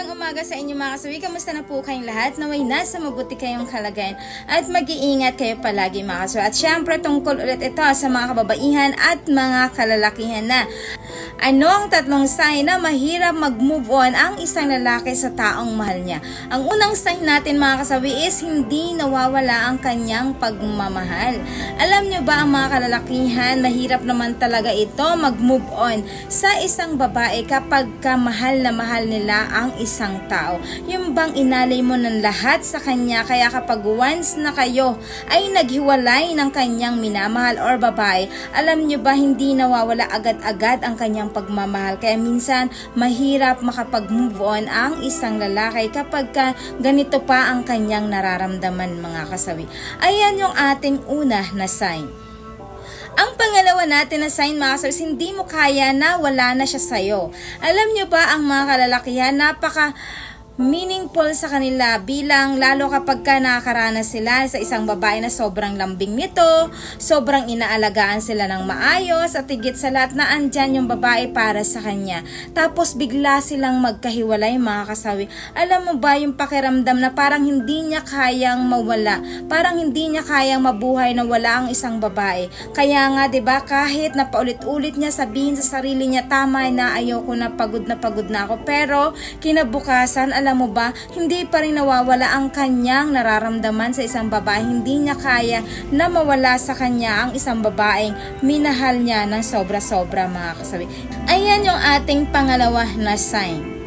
magandang umaga sa inyo mga kasawi. Kamusta na po kayong lahat? Naway nasa mabuti kayong kalagayan at mag-iingat kayo palagi mga kasawi. At syempre tungkol ulit ito sa mga kababaihan at mga kalalakihan na. Ano ang tatlong sign na mahirap mag-move on ang isang lalaki sa taong mahal niya? Ang unang sign natin mga kasawi is hindi nawawala ang kanyang pagmamahal. Alam niyo ba ang mga kalalakihan, mahirap naman talaga ito mag-move on sa isang babae kapag ka mahal na mahal nila ang isang tao. Yung bang inalay mo ng lahat sa kanya kaya kapag once na kayo ay naghiwalay ng kanyang minamahal or babae, alam niyo ba hindi nawawala agad-agad ang kanyang pagmamahal. Kaya minsan mahirap makapag-move on ang isang lalaki kapag ka ganito pa ang kanyang nararamdaman mga kasawi. Ayan yung ating una na sign. Ang pangalawa natin na sign mga kasawi, hindi mo kaya na wala na siya sa'yo. Alam nyo ba ang mga kalalakihan, napaka meaningful sa kanila bilang lalo kapag ka nakakaranas sila sa isang babae na sobrang lambing nito, sobrang inaalagaan sila ng maayos at higit sa lahat na andyan yung babae para sa kanya. Tapos bigla silang magkahiwalay mga kasawi. Alam mo ba yung pakiramdam na parang hindi niya kayang mawala, parang hindi niya kayang mabuhay na wala ang isang babae. Kaya nga 'di ba kahit na paulit-ulit niya sabihin sa sarili niya tama na ayoko na pagod na pagod na ako pero kinabukasan alam mo ba, hindi pa rin nawawala ang kanyang nararamdaman sa isang babae. Hindi niya kaya na mawala sa kanya ang isang babaeng minahal niya ng sobra-sobra mga kasabi. Ayan yung ating pangalawa na sign.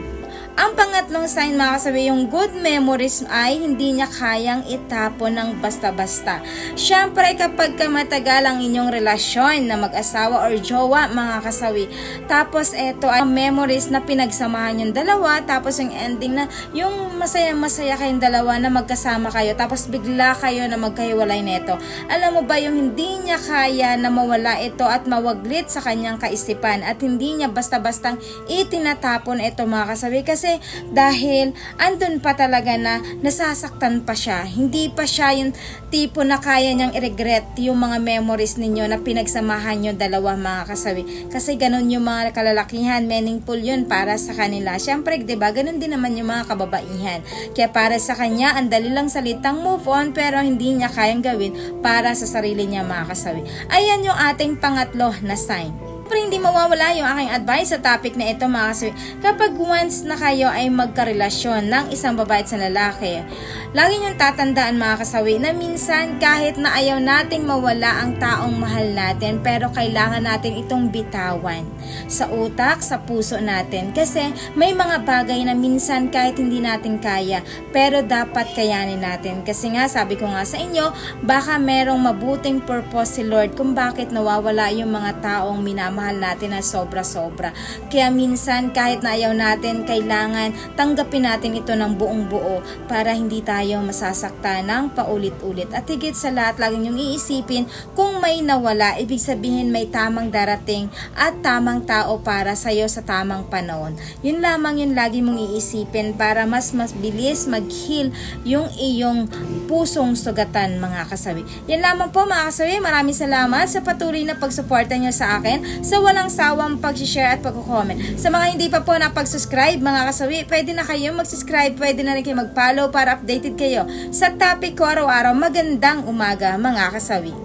Ang pangatlong sign mga kasabi, yung good memories ay hindi niya kayang itapon ng basta-basta. Siyempre kapag ka matagal ang inyong relasyon na mag-asawa or jowa mga kasawi, tapos eto ay memories na pinagsamahan yung dalawa, tapos yung ending na yung masaya-masaya kayong dalawa na magkasama kayo, tapos bigla kayo na magkahiwalay neto. Alam mo ba yung hindi niya kaya na mawala ito at mawaglit sa kanyang kaisipan at hindi niya basta-bastang itinatapon ito mga kasawi kasi kasi dahil andun pa talaga na nasasaktan pa siya. Hindi pa siya yung tipo na kaya niyang i-regret yung mga memories ninyo na pinagsamahan nyo dalawa mga kasawi. Kasi ganun yung mga kalalakihan, meaningful yun para sa kanila. Siyempre, di ba, ganun din naman yung mga kababaihan. Kaya para sa kanya, ang dali lang salitang move on pero hindi niya kayang gawin para sa sarili niya mga kasawi. Ayan yung ating pangatlo na sign. Siyempre, hindi mawawala yung aking advice sa topic na ito mga kasi kapag once na kayo ay magkarelasyon ng isang babae sa lalaki, lagi niyong tatandaan mga kasawi na minsan kahit na ayaw nating mawala ang taong mahal natin pero kailangan natin itong bitawan sa utak, sa puso natin. Kasi may mga bagay na minsan kahit hindi natin kaya pero dapat kayanin natin. Kasi nga sabi ko nga sa inyo baka merong mabuting purpose si Lord kung bakit nawawala yung mga taong minamahal minamahal natin na sobra-sobra. Kaya minsan kahit na ayaw natin, kailangan tanggapin natin ito ng buong buo para hindi tayo masasaktan ng paulit-ulit. At higit sa lahat, lagi niyong iisipin kung may nawala, ibig sabihin may tamang darating at tamang tao para sa'yo sa tamang panahon. Yun lamang yung lagi mong iisipin para mas mas bilis mag-heal yung iyong pusong sugatan mga kasawi. Yan lamang po mga kasawi. Maraming salamat sa patuloy na pagsuporta niyo sa akin sa walang sawang pag-share at pag-comment. Sa mga hindi pa po napag-subscribe, mga kasawi, pwede na kayo mag-subscribe, pwede na rin kayo mag-follow para updated kayo sa topic ko araw-araw. Magandang umaga, mga kasawi.